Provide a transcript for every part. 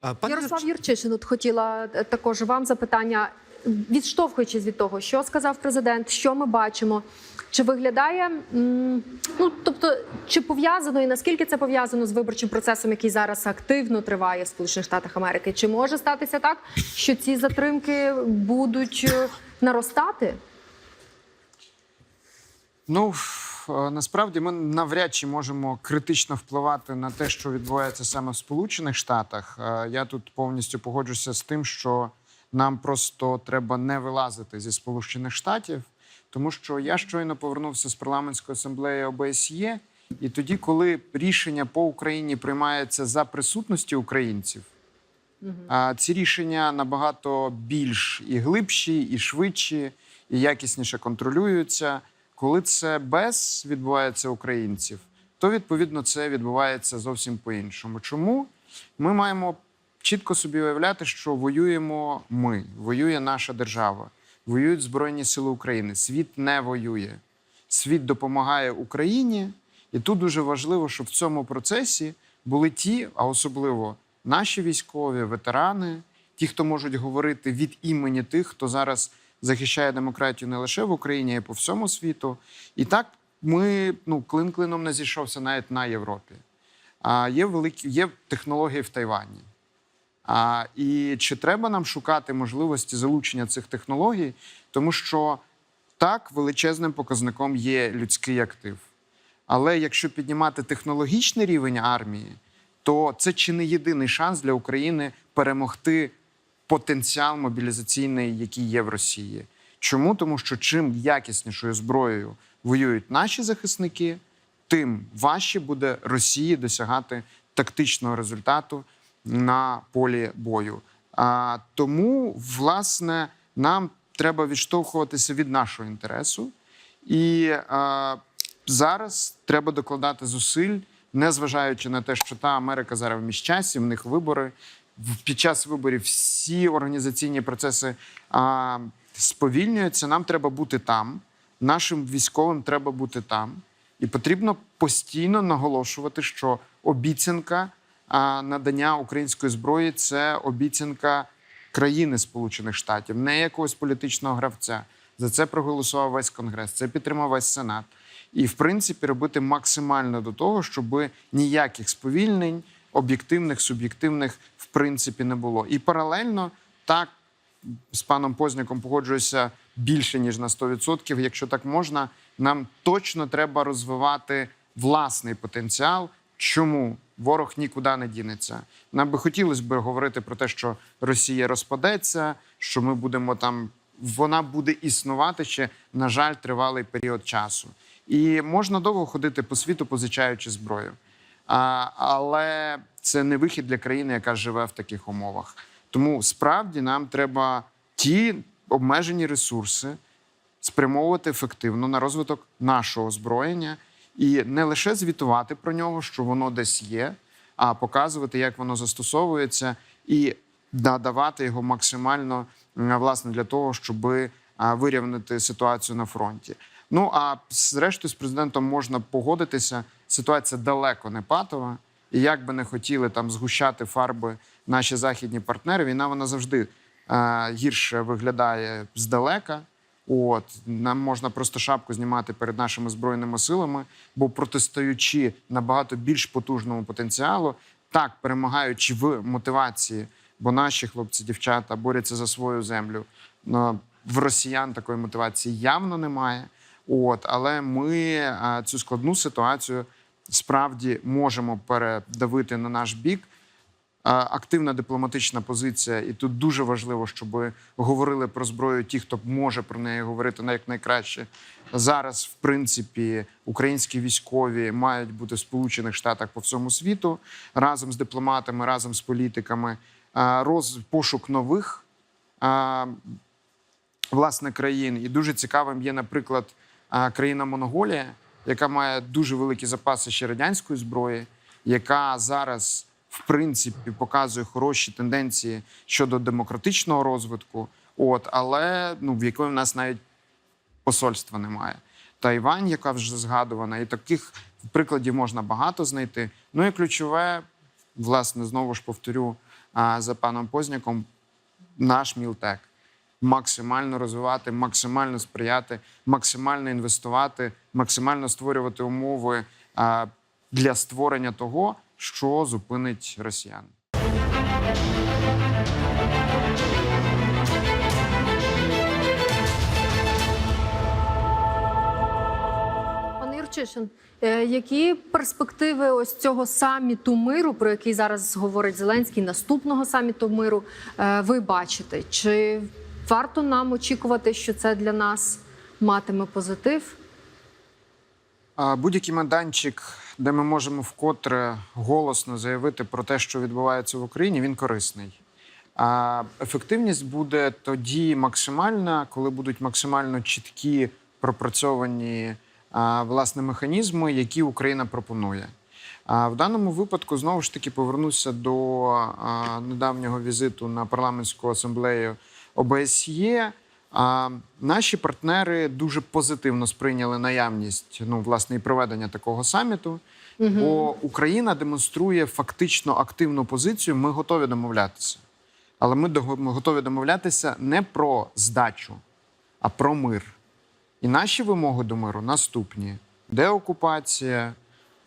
Пане Ярослав Юрч- Юрчишин от хотіла е, також вам запитання, відштовхуючись від того, що сказав президент, що ми бачимо. Чи виглядає ну тобто, чи пов'язано і наскільки це пов'язано з виборчим процесом, який зараз активно триває в Сполучених Штатах Америки? Чи може статися так, що ці затримки будуть е, наростати? Ну насправді ми навряд чи можемо критично впливати на те, що відбувається саме в Сполучених Штатах. Е, Я тут повністю погоджуся з тим, що нам просто треба не вилазити зі Сполучених Штатів, тому що я щойно повернувся з парламентської асамблеї ОБСЄ, і тоді, коли рішення по Україні приймається за присутності українців. А ці рішення набагато більш і глибші, і швидші, і якісніше контролюються. Коли це без відбувається українців, то відповідно це відбувається зовсім по-іншому. Чому ми маємо чітко собі уявляти, що воюємо ми, воює наша держава, воюють Збройні Сили України. Світ не воює. Світ допомагає Україні, і тут дуже важливо, щоб в цьому процесі були ті, а особливо наші військові, ветерани, ті, хто можуть говорити від імені тих, хто зараз захищає демократію не лише в Україні, а й по всьому світу. І так ми ну, клин клином не зійшовся навіть на Європі. А є великі є технології в Тайвані. А, і чи треба нам шукати можливості залучення цих технологій, тому що так величезним показником є людський актив. Але якщо піднімати технологічний рівень армії, то це чи не єдиний шанс для України перемогти потенціал мобілізаційний, який є в Росії. Чому? Тому що чим якіснішою зброєю воюють наші захисники, тим важче буде Росії досягати тактичного результату на полі бою. А, тому, власне, нам треба відштовхуватися від нашого інтересу. І а, зараз треба докладати зусиль, незважаючи на те, що та Америка зараз в міщасі, в них вибори. Під час виборів всі організаційні процеси а, сповільнюються. Нам треба бути там. Нашим військовим треба бути там. І потрібно постійно наголошувати, що обіцянка а, надання української зброї це обіцянка країни Сполучених Штатів, не якогось політичного гравця. За це проголосував весь конгрес, це підтримав весь сенат. І в принципі робити максимально до того, щоб ніяких сповільнень, об'єктивних, суб'єктивних, в принципі, не було. І паралельно так з паном Позняком погоджуюся більше ніж на 100%. Якщо так можна, нам точно треба розвивати власний потенціал. Чому ворог нікуди не дінеться? Нам би хотілося б говорити про те, що Росія розпадеться, що ми будемо там. Вона буде існувати ще, на жаль, тривалий період часу. І можна довго ходити по світу, позичаючи зброю. А, але це не вихід для країни, яка живе в таких умовах. Тому справді нам треба ті обмежені ресурси спрямовувати ефективно на розвиток нашого озброєння і не лише звітувати про нього, що воно десь є, а показувати, як воно застосовується, і надавати його максимально власне для того, щоб вирівняти ситуацію на фронті. Ну а зрештою з президентом можна погодитися. Ситуація далеко не патова, і як би не хотіли там згущати фарби наші західні партнери, війна вона завжди е, гірше виглядає здалека. От нам можна просто шапку знімати перед нашими збройними силами, бо протистоючи набагато більш потужному потенціалу, так перемагаючи в мотивації, бо наші хлопці, дівчата борються за свою землю. Ну, в росіян такої мотивації явно немає. От, але ми а, цю складну ситуацію справді можемо передавити на наш бік. Активна дипломатична позиція, і тут дуже важливо, щоб говорили про зброю ті, хто може про неї говорити на найкраще. Зараз, в принципі, українські військові мають бути в Сполучених Штатах по всьому світу разом з дипломатами, разом з політиками. Роз пошук нових власне країн. І дуже цікавим є, наприклад, країна Монголія, яка має дуже великі запаси ще радянської зброї, яка зараз в принципі показує хороші тенденції щодо демократичного розвитку. От, але ну в якої в нас навіть посольства немає. Тайвань, яка вже згадувана, і таких прикладів можна багато знайти. Ну і ключове, власне, знову ж повторю, за паном Позняком наш Мілтек максимально розвивати, максимально сприяти, максимально інвестувати, максимально створювати умови для створення того, що зупинить росіян. Пане Юрчишин, е, які перспективи ось цього саміту миру, про який зараз говорить Зеленський, наступного саміту миру, е, ви бачите? Чи варто нам очікувати, що це для нас матиме позитив? Будь-який майданчик, де ми можемо вкотре голосно заявити про те, що відбувається в Україні, він корисний. А ефективність буде тоді максимальна, коли будуть максимально чіткі пропрацьовані власне механізми, які Україна пропонує. А в даному випадку знову ж таки повернуся до недавнього візиту на парламентську асамблею ОБСЄ. А наші партнери дуже позитивно сприйняли наявність ну власне і проведення такого саміту. Бо Україна демонструє фактично активну позицію. Ми готові домовлятися, але ми ми готові домовлятися не про здачу, а про мир. І наші вимоги до миру наступні: деокупація,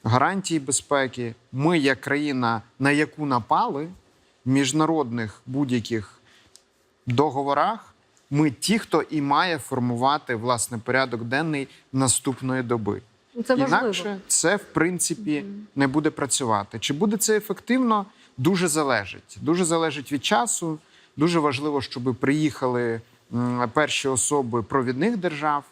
гарантії безпеки. Ми, як країна, на яку напали в міжнародних будь-яких договорах, ми ті, хто і має формувати власне порядок денний наступної доби. Ну, Це важливо. Інакше це в принципі не буде працювати. Чи буде це ефективно? Дуже залежить. Дуже залежить від часу. Дуже важливо, щоб приїхали перші особи провідних держав.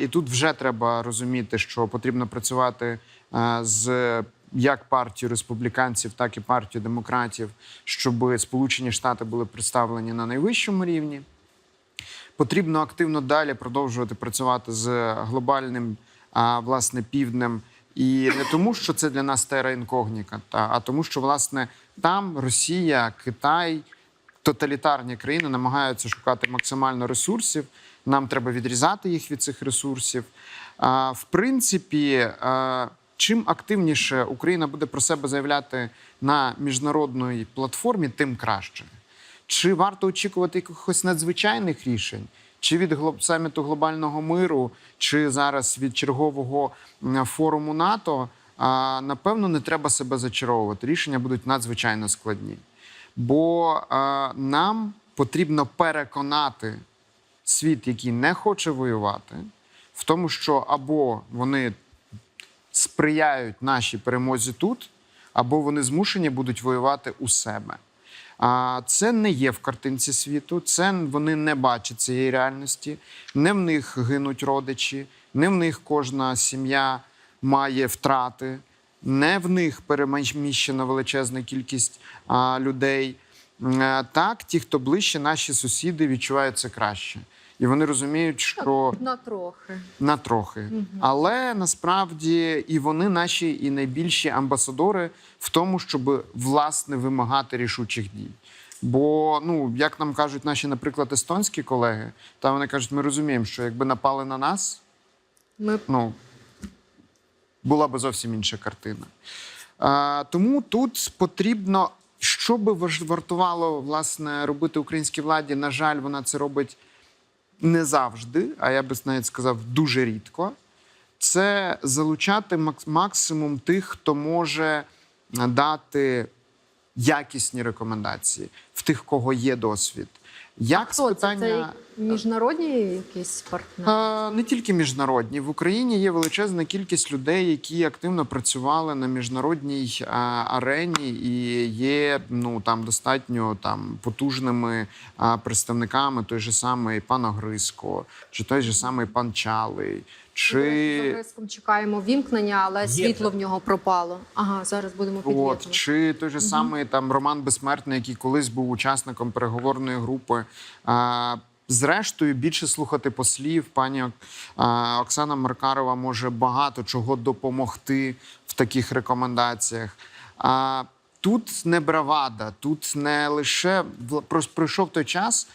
І тут вже треба розуміти, що потрібно працювати а, з як партією республіканців, так і партією демократів, щоб Сполучені Штати були представлені на найвищому рівні. Потрібно активно далі продовжувати працювати з глобальним а, власне півднем. І не тому, що це для нас тера інкогніка, та а тому, що власне там Росія, Китай, тоталітарні країни намагаються шукати максимально ресурсів. Нам треба відрізати їх від цих ресурсів. А, в принципі, а, чим активніше Україна буде про себе заявляти на міжнародній платформі, тим краще. Чи варто очікувати якихось надзвичайних рішень? Чи від саміту глобального миру, чи зараз від чергового форуму НАТО? Напевно, не треба себе зачаровувати. Рішення будуть надзвичайно складні. Бо нам потрібно переконати світ, який не хоче воювати, в тому, що або вони сприяють нашій перемозі тут, або вони змушені будуть воювати у себе. А це не є в картинці світу, це вони не бачать цієї реальності. Не в них гинуть родичі, не в них кожна сім'я має втрати, не в них переміщена величезна кількість а, людей. Так, ті, хто ближче, наші сусіди відчувають це краще. І вони розуміють, що На трохи. на трохи. Але насправді і вони наші і найбільші амбасадори в тому, щоб власне вимагати рішучих дій. Бо, ну як нам кажуть наші, наприклад, естонські колеги, та вони кажуть, ми розуміємо, що якби напали на нас, Ми ну була би зовсім інша картина. А, тому тут потрібно, що би вартувало власне робити українській владі. На жаль, вона це робить не завжди, а я би навіть сказав дуже рідко. Це залучати максимум тих, хто може дати якісні рекомендації в тих, кого є досвід. Як хто з це? Це міжнародні якісь партнери? Не тільки міжнародні в Україні є величезна кількість людей, які активно працювали на міжнародній арені, і є ну там достатньо там потужними представниками той же самий пан Огриско, чи той же самий пан Чалий, чи Огриском чекаємо вімкнення, але світло в нього пропало. Ага, зараз будемо От, чи той же самий там Роман Безсмертний, який колись був учасником переговорної групи. А, зрештою, більше слухати послів. Пані Оксана Маркарова може багато чого допомогти в таких рекомендаціях. А, тут не бравада, тут не лише в- пройшов той час.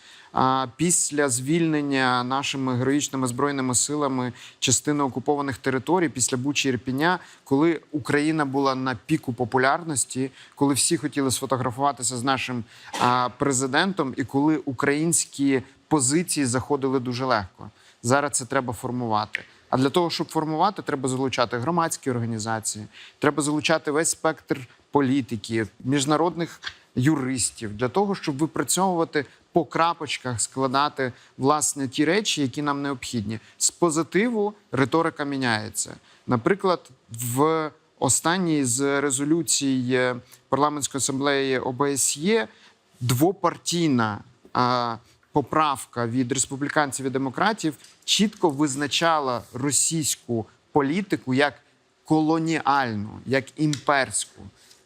Після звільнення нашими героїчними збройними силами частини окупованих територій після Бучі Ірпіня, коли Україна була на піку популярності, коли всі хотіли сфотографуватися з нашим президентом, і коли українські позиції заходили дуже легко. Зараз це треба формувати. А для того, щоб формувати, треба залучати громадські організації, треба залучати весь спектр політики, міжнародних юристів для того, щоб випрацьовувати по крапочках, складати власне ті речі, які нам необхідні. З позитиву риторика міняється. Наприклад, в останній з резолюцій е, парламентської асамблеї ОБСЄ двопартійна поправка від республіканців і демократів чітко визначала російську політику як колоніальну, як імперську.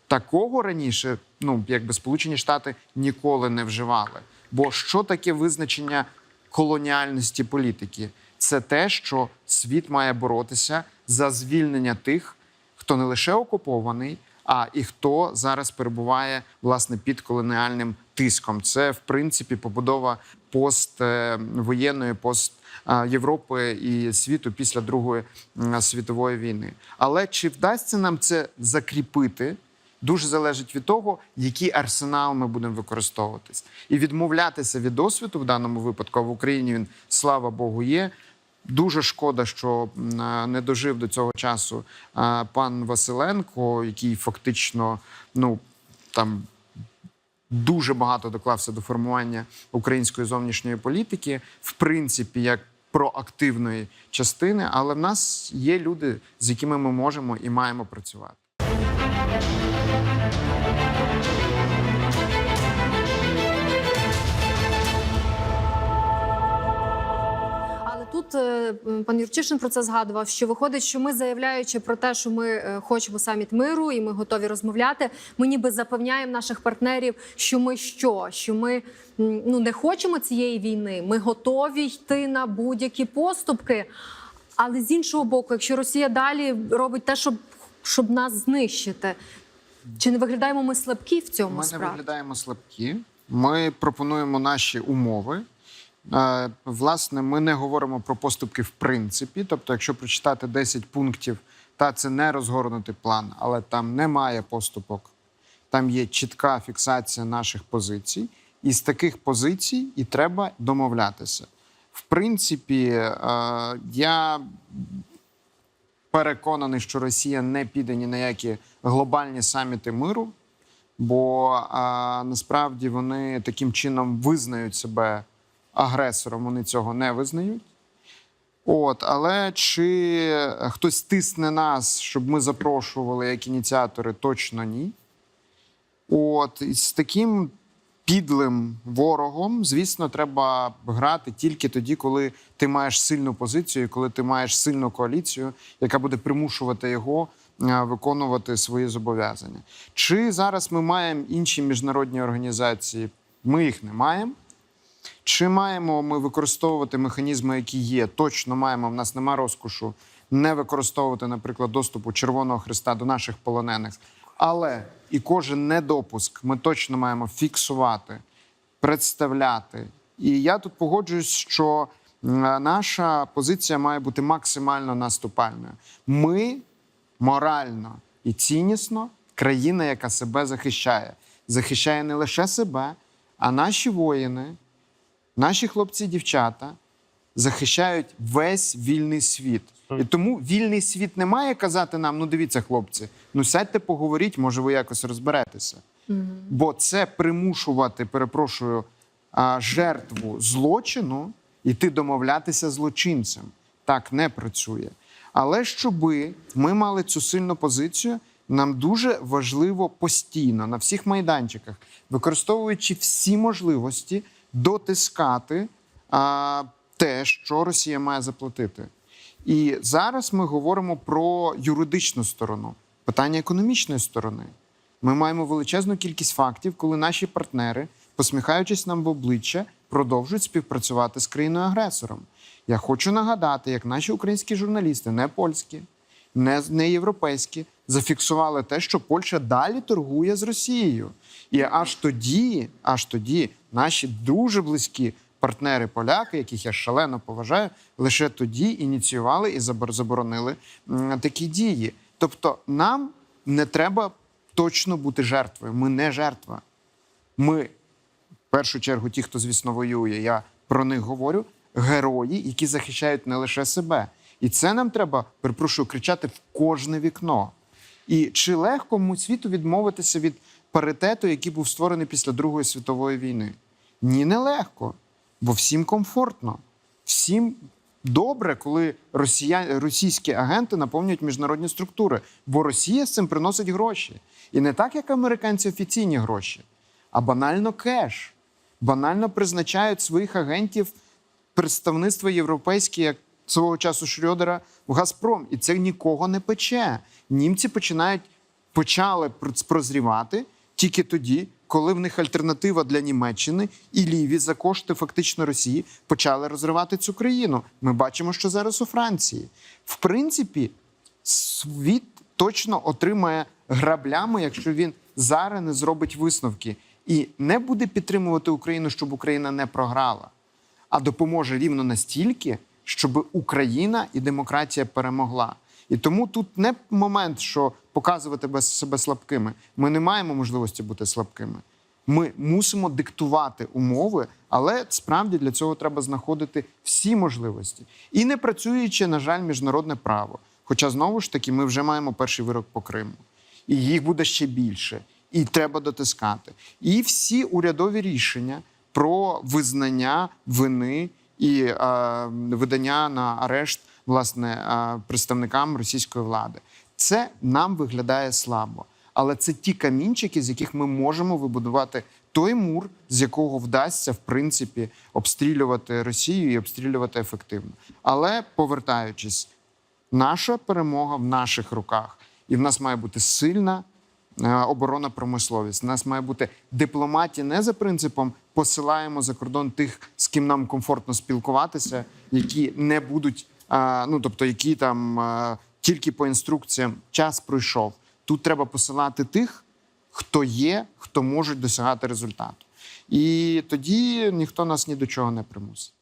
Такого раніше, ну якби Сполучені Штати ніколи не вживали. Бо що таке визначення колоніальності політики? Це те, що світ має боротися за звільнення тих, хто не лише окупований, а і хто зараз перебуває власне під колоніальним тиском. Це в принципі побудова поствоєнної пост Європи і світу після Другої світової війни. Але чи вдасться нам це закріпити? Дуже залежить від того, який арсенал ми будемо використовуватись, і відмовлятися від досвіду в даному випадку а в Україні він слава Богу є. Дуже шкода, що не дожив до цього часу пан Василенко, який фактично ну там дуже багато доклався до формування української зовнішньої політики, в принципі, як проактивної частини. Але в нас є люди, з якими ми можемо і маємо працювати. Пан Юрчишин про це згадував. Що виходить, що ми заявляючи про те, що ми е, хочемо саміт миру і ми готові розмовляти. Ми ніби запевняємо наших партнерів, що ми що? Що ми ну не хочемо цієї війни. Ми готові йти на будь-які поступки. Але з іншого боку, якщо Росія далі робить те, щоб, щоб нас знищити, чи не виглядаємо ми слабкі в цьому Ми не виглядаємо слабкі. Ми пропонуємо наші умови. Е, Власне, ми не говоримо про поступки в принципі. Тобто, якщо прочитати 10 пунктів, та це не розгорнутий план, але там немає поступок. Там є чітка фіксація наших позицій, і з таких позицій і треба домовлятися. В принципі, е, я переконаний, що Росія не піде ні на які глобальні саміти миру, бо насправді вони таким чином визнають себе агресором, вони цього не визнають. От, але чи хтось тисне нас, щоб ми запрошували як ініціатори, точно ні. От, і з таким підлим ворогом, звісно, треба грати тільки тоді, коли ти маєш сильну позицію, коли ти маєш сильну коаліцію, яка буде примушувати його е, виконувати свої зобов'язання. Чи зараз ми маємо інші міжнародні організації? Ми їх не маємо. Чи маємо ми використовувати механізми, які є? Точно маємо. В нас нема розкошу не використовувати, наприклад, доступу Червоного Христа до наших полонених. Але і кожен недопуск ми точно маємо фіксувати, представляти. І я тут погоджуюсь, що наша позиція має бути максимально наступальною. Ми морально і ціннісно країна, яка себе захищає, захищає не лише себе, а наші воїни, наші хлопці і дівчата захищають весь вільний світ. І тому вільний світ не має казати нам: ну дивіться, хлопці, ну сядьте, поговоріть, може, ви якось розберетеся. Бо це примушувати, перепрошую, жертву злочину іти домовлятися злочинцем. Так не працює. Але щоби ми мали цю сильну позицію, нам дуже важливо постійно на всіх майданчиках, використовуючи всі можливості, дотискати а, те, що Росія має заплатити. І зараз ми говоримо про юридичну сторону, питання економічної сторони. Ми маємо величезну кількість фактів, коли наші партнери, посміхаючись нам в обличчя, продовжують співпрацювати з країною-агресором. Я хочу нагадати, як наші українські журналісти, не польські, не, не європейські, зафіксували те, що Польща далі торгує з Росією. І аж тоді, аж тоді наші дуже близькі партнери поляки, яких я шалено поважаю, лише тоді ініціювали і забор- заборонили такі дії. Тобто, нам не треба точно бути жертвою. Ми не жертва. Ми в першу чергу, ті, хто, звісно, воює, я про них говорю, герої, які захищають не лише себе. І це нам треба, перепрошую, кричати в кожне вікно. І чи легко кому світу відмовитися від паритету, який був створений після Другої світової війни? Ні, не легко, бо всім комфортно, всім добре, коли росія... російські агенти наповнюють міжнародні структури, бо Росія з цим приносить гроші. І не так, як американці офіційні гроші, а банально кеш. Банально призначають своїх агентів представництво європейське, як свого часу Шрёдера в Газпром. І це нікого не пече. Німці починають почали прозрівати тільки тоді, коли в них альтернатива для Німеччини і ліві за кошти фактично Росії почали розривати цю країну. Ми бачимо, що зараз у Франції. В принципі, світ точно отримає граблями, якщо він зараз не зробить висновки і не буде підтримувати Україну, щоб Україна не програла, а допоможе рівно настільки, щоб Україна і демократія перемогла. І тому тут не момент, що показувати себе слабкими. Ми не маємо можливості бути слабкими. Ми мусимо диктувати умови, але справді для цього треба знаходити всі можливості. І не працюючи, на жаль, міжнародне право. Хоча знову ж таки ми вже маємо перший вирок по Криму, і їх буде ще більше, і треба дотискати. І всі урядові рішення про визнання вини і е, видання на арешт власне е, представникам російської влади. Це нам виглядає слабо. Але це ті камінчики, з яких ми можемо вибудувати той мур, з якого вдасться в принципі обстрілювати Росію і обстрілювати ефективно. Але повертаючись, наша перемога в наших руках, і в нас має бути сильна оборона промисловість. У нас має бути дипломатія не за принципом посилаємо за кордон тих, з ким нам комфортно спілкуватися, які не будуть, е, ну тобто, які там е, тільки по інструкціям час пройшов. Тут треба посилати тих, хто є, хто може досягати результату. І тоді ніхто нас ні до чого не примусить.